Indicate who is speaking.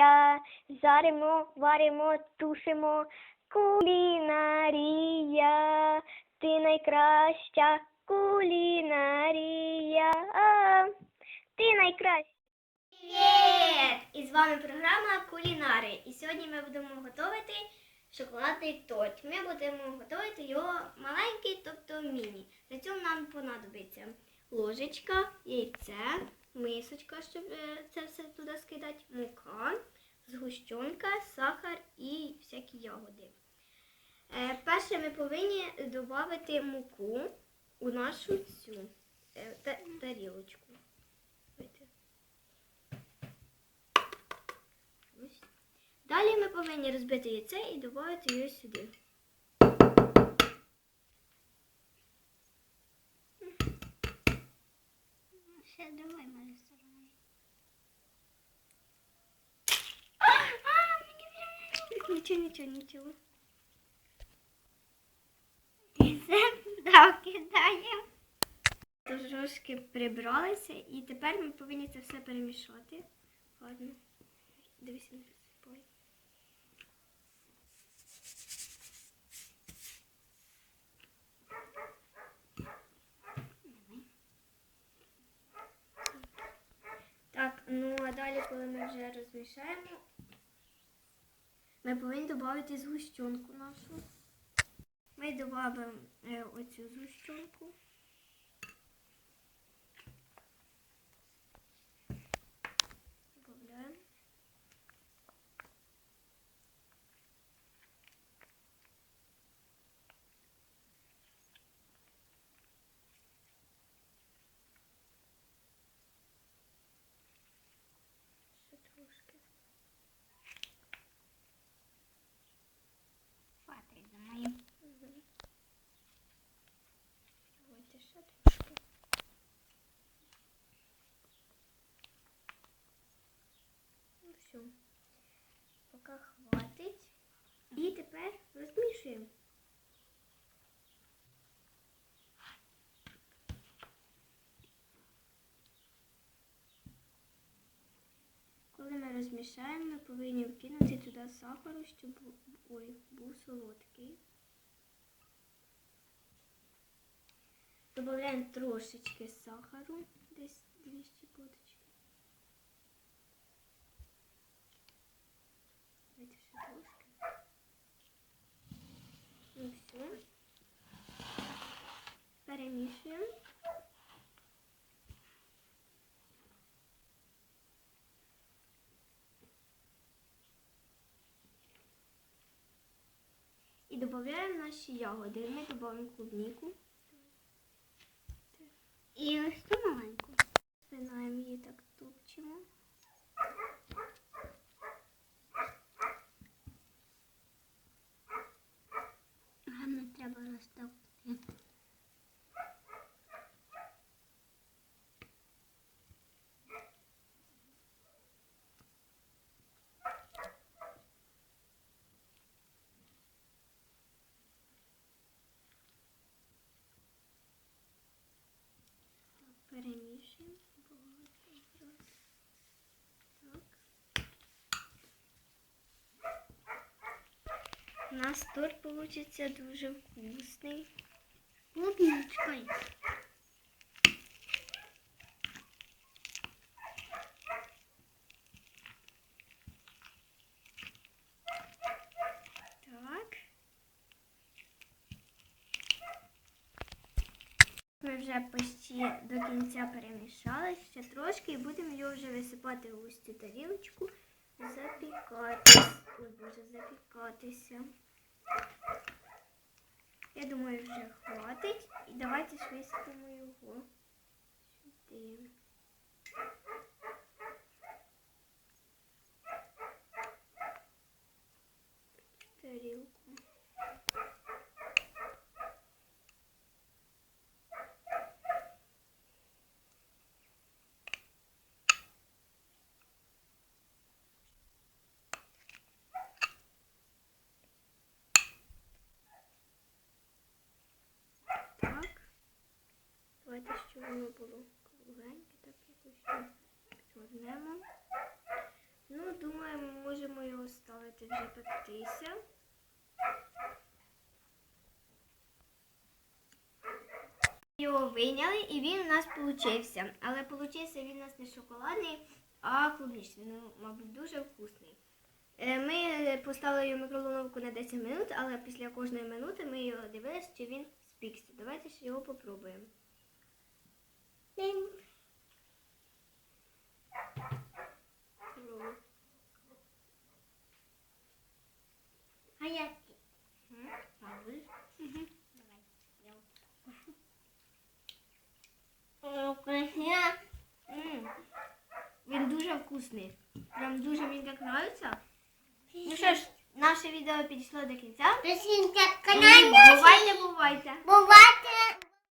Speaker 1: кулінарія. Жаримо, варимо, тушимо. Кулінарія. Ти найкраща кулінарія. Ти найкраща. Привіт! І з вами програма Кулінари. І сьогодні ми будемо готувати шоколадний торт. Ми будемо готувати його маленький, тобто міні. Для цього нам понадобиться ложечка, яйце, мисочка, щоб е, це все туди скидати, мука, згущенка, сахар і всякі ягоди. Е, Перше ми повинні додати муку у нашу цю е, та- тарілочку. Далі ми повинні розбити яйце і додати його сюди.
Speaker 2: Ще давай мою
Speaker 1: Нічого, нічого, нічого.
Speaker 2: І це.
Speaker 1: Трошки прибралися і тепер ми повинні це все перемішати. Ладно. Дивися, не розсипай. Так, ну а далі, коли ми вже розмішаємо, ми повинні додати згущенку нашу. Ми додаємо е, оцю згущенку. Добавляємо. Ще трошки.
Speaker 2: Хватить, думаю.
Speaker 1: Мгм. Давайте ще трошки. Все. Поки хватить. І тепер розмішуємо. Коли ми розмішаємо, ми повинні вкинути туди сахару, щоб ой, був солодкий. Добавляємо трошечки сахару, десь дві щепоточки. Давайте ще трошки. Ну все. Перемішуємо. І додаємо наші ягоди. Ми додаємо клубніку.
Speaker 2: І ось ту маленьку.
Speaker 1: Спинаємо її так тупчемо. Перемішуємо. раз. Так. У нас торт получиться дуже вкусний.
Speaker 2: Клубничкою.
Speaker 1: Так. Ми вже почти до кінця перемішали, ще трошки і будемо його вже висипати в цю тарілочку, запікатись. Ой, боже, запікатися. Я думаю, вже хватить. І давайте ж висипемо його сюди. В Тарілку. Так. Давайте, воно було кругленьке, так якось підгорнемо. Ну, думаємо, можемо його ставити вже пектися. Його вийняли і він у нас получився. Але получився він у нас не шоколадний, а клубничний. Ну, мабуть, дуже вкусний. Е, Ми поставили його мікроволновку на 10 минут, але після кожної минути ми його дивилися, чи він спікся. Давайте ж його попробуємо.
Speaker 2: А я
Speaker 1: М, Мабуть.
Speaker 2: Угу.
Speaker 1: М, Він дуже вкусний. Прям дуже мені так подобається. Ну що ж, наше відео підійшло до кінця. Бувайте, бувайте.
Speaker 2: Бувайте!